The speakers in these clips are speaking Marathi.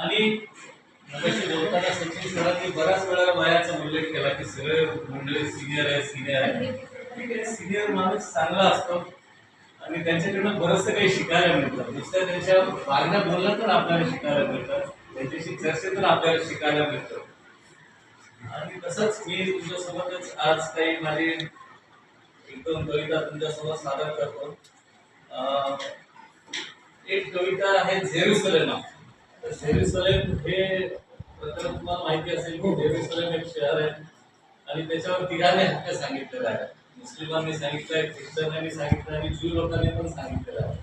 आणि मगाशी बोलताना सचिन सरांनी बऱ्याच वेळा वयाचा उल्लेख केला की सगळे मंडळी सिनियर आहे सिनियर आहे. ठीक आहे सिनियर माणूस चांगला असतो आणि त्यांच्याकडनं बरंचसं काही शिकायला मिळतं. नुसत्या त्यांच्या वागण्या तर आपल्याला शिकायला मिळतं. त्यांच्याशी चर्चेतून आपल्याला शिकायला मिळतं. आणि तसंच मी तुमच्यासोबतच आज काही माझी एक दोन कविता तुमच्यासोबत सादर करतो. एक कविता आहे झेरुसलेमा तर जेरुसलेम हे तुम्हाला माहिती असेल की जेरुसलेम एक शहर आहे. आणि त्याच्यावर तिघांनी हक्क सांगितलेला आहे. मुस्लिमांनी सांगितलंय ख्रिश्चनांनी सांगितलं आणि ज्यू लोकांनी पण सांगितलेलं आहे.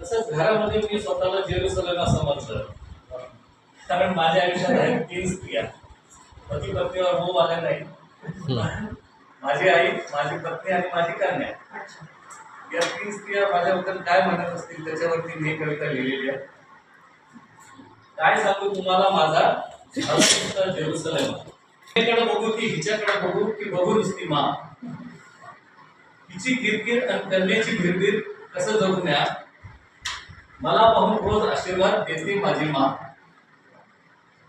तसंच घरामध्ये मी स्वतःला जेरुसलेम असं म्हटलं कारण माझ्या आयुष्यात आहेत तीन स्त्रिया. पती पत्नीवर मोह आला नाही. माझी आई माझी पत्नी आणि माझी कन्या. या तीन स्त्रिया माझ्याबद्दल काय म्हणत असतील त्याच्यावरती मी कविता लिहिलेली आहे. काय सांगू तुम्हाला माझा? जेरुसलेम. हिच्याकडे बघू की हिच्याकडे बघू की बघू नुसती मा. हिची किरकिर आणि कन्याची भिरभीर कसं जगू द्या? मला पाहून रोज आशीर्वाद देते माझी मा.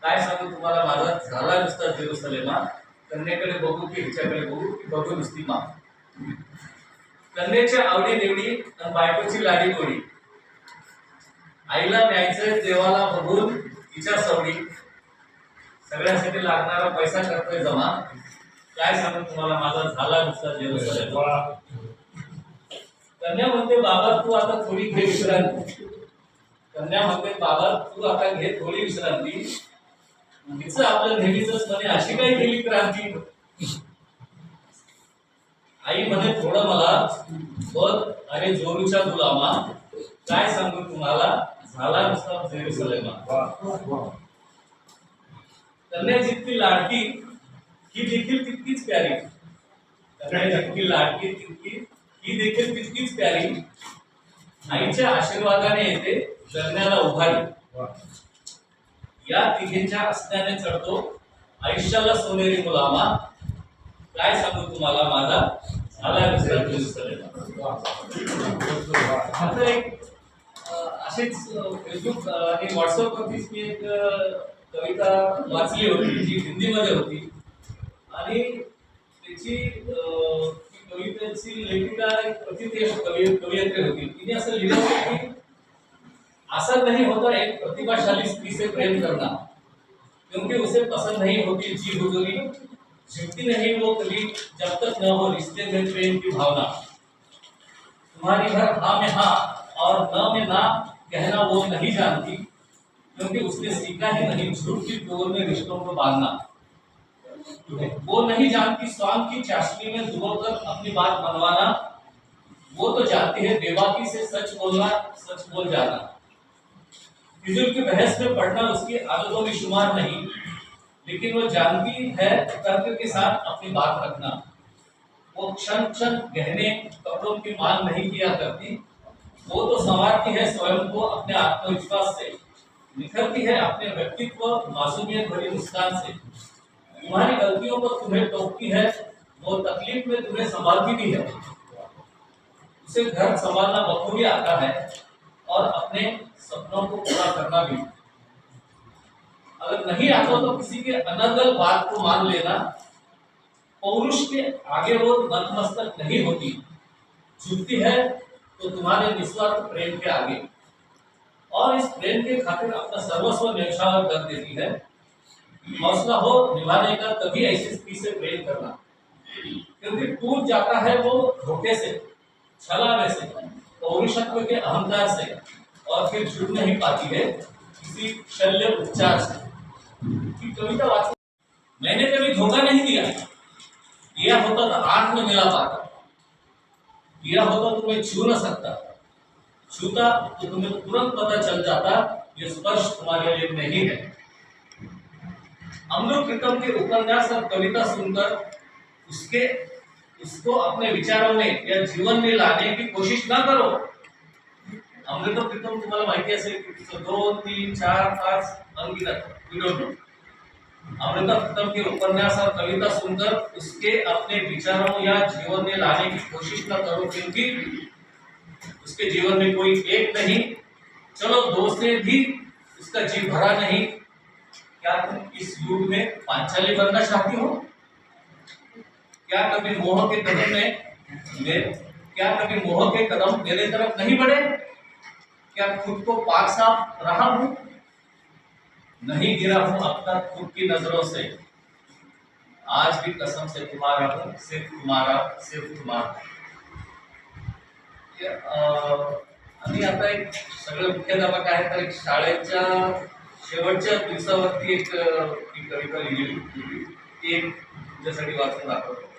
काय सांगू तुम्हाला माझा? झाला नुसता जेरुसलेमा. कन्याकडे बघू की हिच्याकडे बघू की बघू नुसती मा. कन्याच्या आवडी निवडी आणि बायकोची लाडी गोडी आईला न्यायचं देवाला बघून तिच्या सवडी सगळ्यासाठी लागणारा पैसा करतोय जमा. काय सांगू तुम्हाला माझा झाला नुसता जेवण कन्या म्हणते बाबा तू आता थोडी घे विश्रांती. कन्या म्हणते बाबा तू आता घे थोडी विश्रांती. तिचं आपलं नेहमीच म्हणे अशी काय केली क्रांती? आई म्हणे थोडं मला बघ. अरे जोरूच्या गुलामा काय सांगू तुम्हाला? झाला नुसता जेरुसलेमा कन्या जितकी लाडकी ही देखील तितकीच प्यारी. कन्या जितकी लाडकी तितकी ही देखील तितकीच प्यारी. आईच्या आशीर्वादाने येते कन्याला उभारी. या तिघींच्या असण्याने चढतो. आयुष्याला सोनेरी मुलामा काय सांगू तुम्हाला माझा? झाला नुसता जेरुसलेमा आता एक असेच फेसबुक आणि व्हॉट्सअपवरतीच मी एक कविता वाचली होती जी हिंदीमध्ये होती. आणि त्याची कवितेची लेखिका एक प्रतिदेश कवी कवयित्री होती. तिने असं लिहिलं होतं की असं नाही होता एक प्रतिभाशाली स्त्री से प्रेम करना क्योंकि उसे पसंद नहीं होती जी हुजूरी. झुकती नहीं वो कभी जब तक न हो रिश्ते में प्रेम की भावना. तुम्हारी हर हाँ में हाँ और न में ना कहना वो नहीं जानती, क्योंकि उसने सीखा ही नहीं झूठ की डोर में रिश्तों को बांधना। वो नहीं जानती स्वांग की चाशनी में डुबोकर अपनी बात मनवाना वो तो जानती है बेबाकी से सच बोलना, सच बोल जाना। फिजूल की बहस में पढ़ना उसकी आदतों में शुमार नहीं, लेकिन वो जानती है तर्क के साथ अपनी बात रखना। वो क्षण क्षण गहने कपड़ों की मांग नहीं किया करती वो तो संवारती है स्वयं को अपने आत्मविश्वास से। निखरती है अपने व्यक्तित्व, मासूमियत भरी मुस्कान से। तुम्हारी गलतियों पर तुम्हें टोकती है, वो तकलीफ़ में तुम्हें संभालती भी है। उसे घर संभालना बखूबी आता है और अपने सपनों को पूरा करना भी। अगर नहीं आता तो किसी के अनर्गल बात को मान लेना। पौरुष के आगे वो नतमस्तक नहीं होती। झुकती है तो तुम्हारे निस्वार्थ प्रेम के आगे। और इस प्रेम के खातिर अपना सर्वस्व न्यौछावर कर देती है। हौसला हो, निभाने का, तभी ऐसी से प्रेम करना। क्योंकि टूट जाता है वो धोखे से, छलावे से, पौरुषत्व के अहंकार से, और फिर जुड़ नहीं पाती है किसी शल्य उपचार से। कविता वाच मैंने कभी धोखा नहीं दिया। यह होता तो आँख में मिला पाता। दिया होता तो मैं छू न सकता। छूता तो तुम्हें तुरंत पता चल जाता, ये स्पर्श तुम्हारे लिए नहीं है। अमृत प्रीतम के उपन्यास और कविता सुनकर उसके, उसको अपने विचारों में या जीवन में लाने की कोशिश ना करो। अमृत प्रीतम तुम्हाला माहिती असेल दोन तीन, चार, पाच अंकित अमृता प्रीतम के उपन्यास और कविता सुनकर उसके अपने विचारों या जीवन में लाने की कोशिश न करो, क्योंकि उसके जीवन में कोई एक नहीं। चलो दो से भी उसका जी भरा नहीं। क्या तुम इस युग में पांचाली बनना चाहती हो? क्या कभी मोह के कदम में क्या कभी मोह के कदम मेरे तरफ़ नहीं बढ़े? क्या खुद को पाक साफ़ रहा हूँ? नहीं गिरा हूं अब तक खुद की नजरों से। आज भी कसम से तुम्हारा हूं सिर्फ तुम्हारा सिर्फ तुम्हारा। हे, आम्ही आता एक सगळं मुख्याध्यापक आहे तर एक शाळेच्या शेवटच्या दिवसावरती एक ती कविता लिहिली ती एक तुमच्यासाठी वाचून दाखवतो.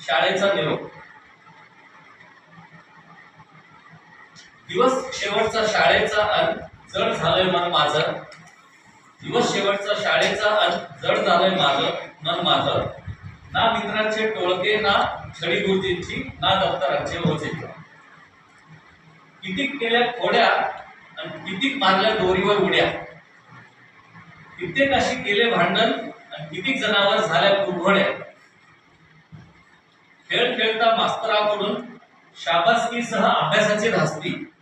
शाळेचा निरोप. दिवस शेवटचा शाळेचा अंत जड झालंय मन माझं. दिवस शेवटचा शाळेचा अंत जड झालंय माझं मन माझं. ना मित्रांचे टोळके ना छडी गुरुजींची ना दप्तरांचे ओझे. कितीक केल्या खोड्या आणि कितीक मारल्या दोरीवर उड्या. कित्येक अशी केले भांडण आणि कितीक जनावर झाल्या कुरघोड्या. खेळ खेळता मास्तराकडून शाबासकीसह अभ्यासाची धास्ती.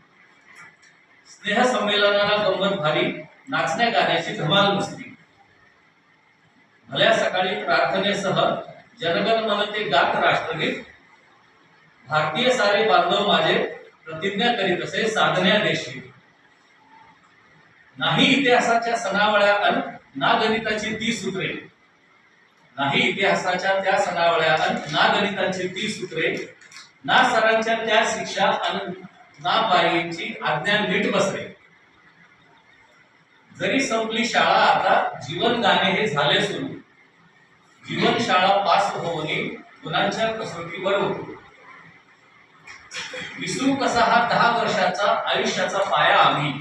स्नेहसंमेलनाला गंमत भारी नाचण्या गाण्याची धमाल नुसती भल्या सकाळी प्रार्थनेसह जनगण मन ते गात राष्ट्रगीत. भारतीय सारे बांधव माझे प्रतिज्ञा करीत असे साधण्या देशी. नाही इतिहासाच्या सणावळ्या अन ना गणिताची ती सूत्रे. नाही इतिहासाच्या त्या सणावळ्या अन ना गणिताची ती सूत्रे. ना सरांच्या त्या शिक्षा अन ना बाईंची आज्ञा नीट बसले जरी संपली शाळा आता जीवन गाणे हे झाले सुरू. जीवन शाळा पास होऊनी गुणांच्या कसोटीवर होतो. विसरू कसा हा दहा वर्षाचा आयुष्याचा पाया आम्ही?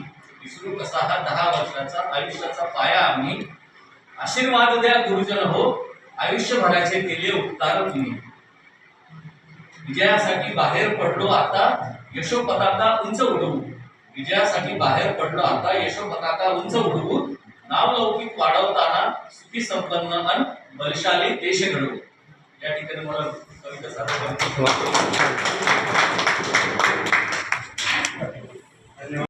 विसरू कसा हा दहा वर्षाचा आयुष्याचा पाया आम्ही? आशीर्वाद द्या गुरुजन हो आयुष्यभराचे केले उपकार तुम्ही. विजयासाठी बाहेर पडलो आता यशोपताका उंच उडवू. विजयासाठी बाहेर पडलो आता यशोपताका उंच उडवू. नावलौकिक वाढवताना सुखी संपन्न अन बलशाली देश घडवू. या ठिकाणी मला कविता सादर